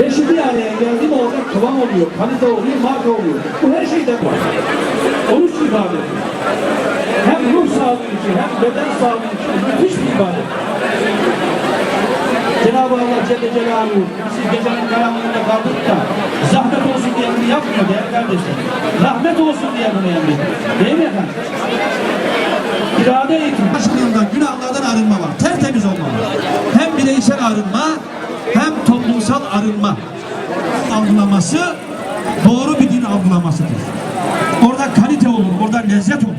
Beşi bir araya geldi mi orada kıvam oluyor, kalite oluyor, marka oluyor. Bu her şeyde var. Oruç ibadeti. Hem ruh sağlığı için hem beden sağlığı için müthiş bir ibadet. Cenab-ı Allah Celle Celaluhu siz gecenin karanlığında kaldık da zahmet olsun diye bunu yapmıyor değerli kardeşler. Rahmet olsun diye bunu emrediyor. Değil mi efendim? İrade eğitimi. Başlığında günahlardan arınma var. Tertemiz olmalı. Hem bireysel arınma arınma algılaması doğru bir din algılamasıdır. Orada kalite olur, orada lezzet olur.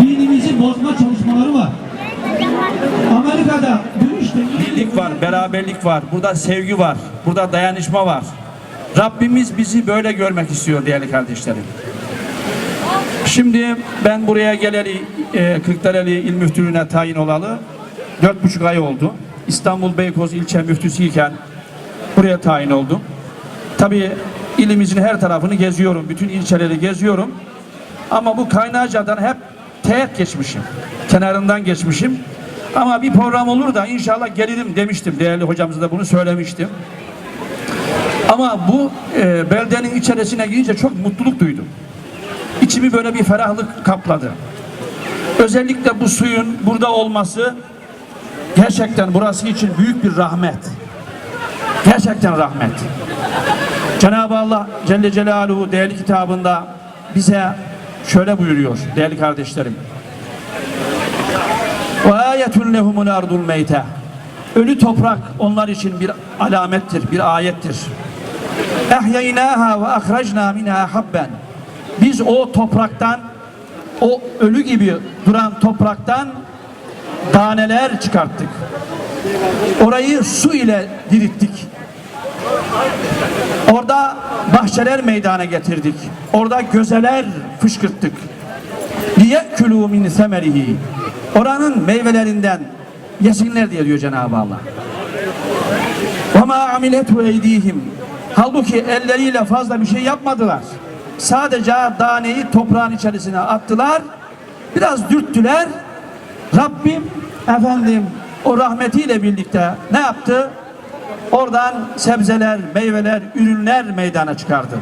Dinimizi bozma çalışmaları var. Amerika'da işte Birlik var, beraberlik var, burada sevgi var, burada dayanışma var. Rabbimiz bizi böyle görmek istiyor değerli kardeşlerim. Şimdi ben buraya geleli e, Kırklareli İl Müftülüğüne tayin olalı dört buçuk ay oldu. İstanbul Beykoz ilçe müftüsüyken buraya tayin oldum. Tabii ilimizin her tarafını geziyorum, bütün ilçeleri geziyorum. Ama bu Kaynarca'dan hep teğet geçmişim. Kenarından geçmişim. Ama bir program olur da inşallah gelirim demiştim. Değerli hocamıza da bunu söylemiştim. Ama bu e, beldenin içerisine girince çok mutluluk duydum. İçimi böyle bir ferahlık kapladı. Özellikle bu suyun burada olması gerçekten burası için büyük bir rahmet. Gerçekten rahmet. Cenab-ı Allah Celle Celaluhu değerli kitabında bize şöyle buyuruyor değerli kardeşlerim. Ayetun lehumul ardul meyte. Ölü toprak onlar için bir alamettir, bir ayettir. Ve ahrajna minha habben. Biz o topraktan, o ölü gibi duran topraktan taneler çıkarttık. Orayı su ile dirittik. Orada bahçeler meydana getirdik. Orada gözeler fışkırttık. Liyekülû min semerihi. Oranın meyvelerinden yesinler diye diyor Cenab-ı Allah. Ve ma amiletu eydihim. Halbuki elleriyle fazla bir şey yapmadılar. Sadece daneyi toprağın içerisine attılar. Biraz dürttüler. Rabbim efendim o rahmetiyle birlikte ne yaptı? Oradan sebzeler, meyveler, ürünler meydana çıkardı.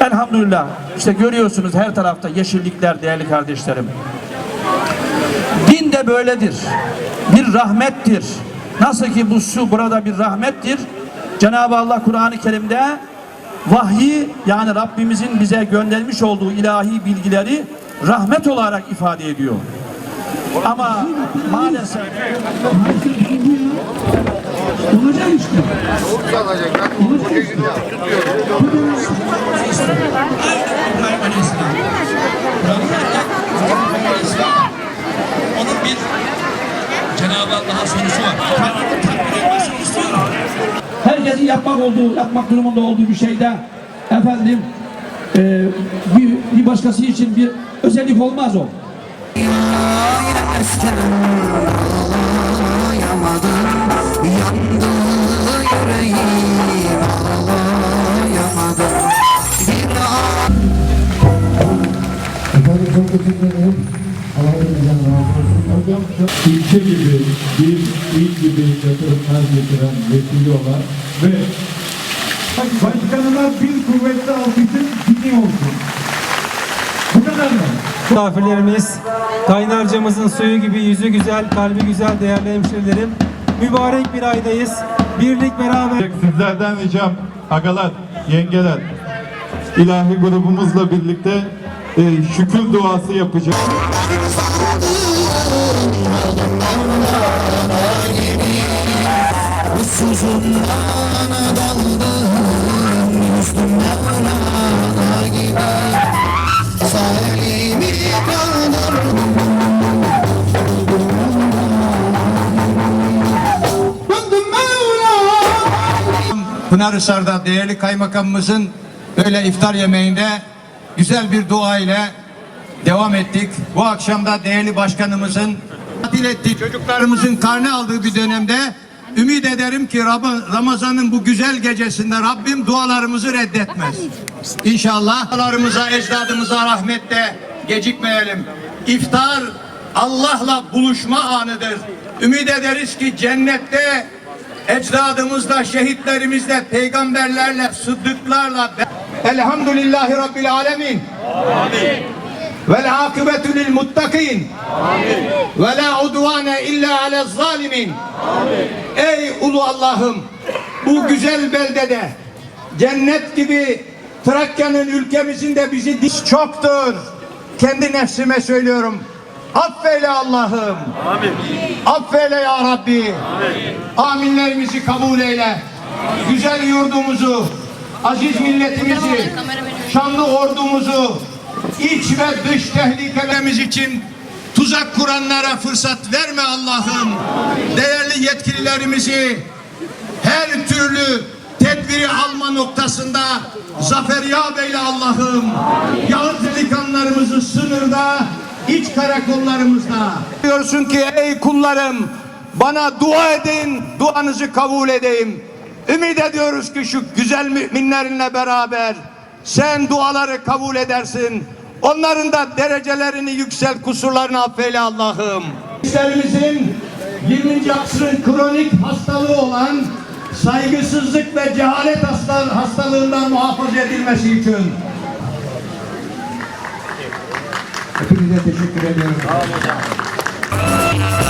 Elhamdülillah. İşte görüyorsunuz her tarafta yeşillikler değerli kardeşlerim. Din de böyledir. Bir rahmettir. Nasıl ki bu su burada bir rahmettir. Cenab-ı Allah Kur'an-ı Kerim'de vahyi yani Rabbimizin bize göndermiş olduğu ilahi bilgileri rahmet olarak ifade ediyor. Ama maalesef olacak işte. Aleyhisselam. Onun bir Cenab-ı Allah'a sorusu var. Herkesin yapmak olduğu, yapmak durumunda olduğu bir şeyde efendim e, bir, bir başkası için bir özellik olmaz o. Efendim çok teşekkür ederim. Allah hepinizden razı gibi bir il gibi yatırımlar getiren vesile olan ve başkanına bir Misafirlerimiz, kaynarcamızın suyu gibi yüzü güzel, kalbi güzel değerli hemşerilerim. Mübarek bir aydayız. Birlik beraber. Sizlerden ricam agalar, yengeler, ilahi grubumuzla birlikte e, şükür duası yapacağız. Pınarhisar'da değerli kaymakamımızın böyle iftar yemeğinde güzel bir dua ile devam ettik. Bu akşam da değerli başkanımızın tatil ettik. Çocuklarımızın karne aldığı bir dönemde ümit ederim ki Ramazan'ın bu güzel gecesinde Rabbim dualarımızı reddetmez. İnşallah dualarımıza, ecdadımıza rahmette gecikmeyelim. İftar Allah'la buluşma anıdır. Ümit ederiz ki cennette ecdadımızla, şehitlerimizle, peygamberlerle, sıddıklarla Elhamdülillahi Rabbil Alemin. Vel akıbetü lil muttakin. Ve la udvane illa ale zalimin. Ey ulu Allah'ım bu güzel beldede cennet gibi Trakya'nın ülkemizin de bizi diş çoktur. Kendi nefsime söylüyorum. Affeyle Allah'ım. Affeyle ya Rabbi. Aminlerimizi kabul eyle. Güzel yurdumuzu, aziz milletimizi, şanlı ordumuzu, iç ve dış tehlikelerimiz için tuzak kuranlara fırsat verme Allah'ım. Değerli yetkililerimizi her türlü tedbiri alma noktasında zafer yap eyle Allah'ım. Yağız delikanlarımızı sınırda, iç karakollarımızda. Diyorsun ki ey kullarım bana dua edin, duanızı kabul edeyim. Ümit ediyoruz ki şu güzel müminlerinle beraber sen duaları kabul edersin. Onların da derecelerini yüksel, kusurlarını affeyle Allah'ım. İşlerimizin 20. asrın kronik hastalığı olan saygısızlık ve cehalet hasta- hastalığından muhafaza edilmesi için. Hepinize teşekkür ediyorum. Sağ olun.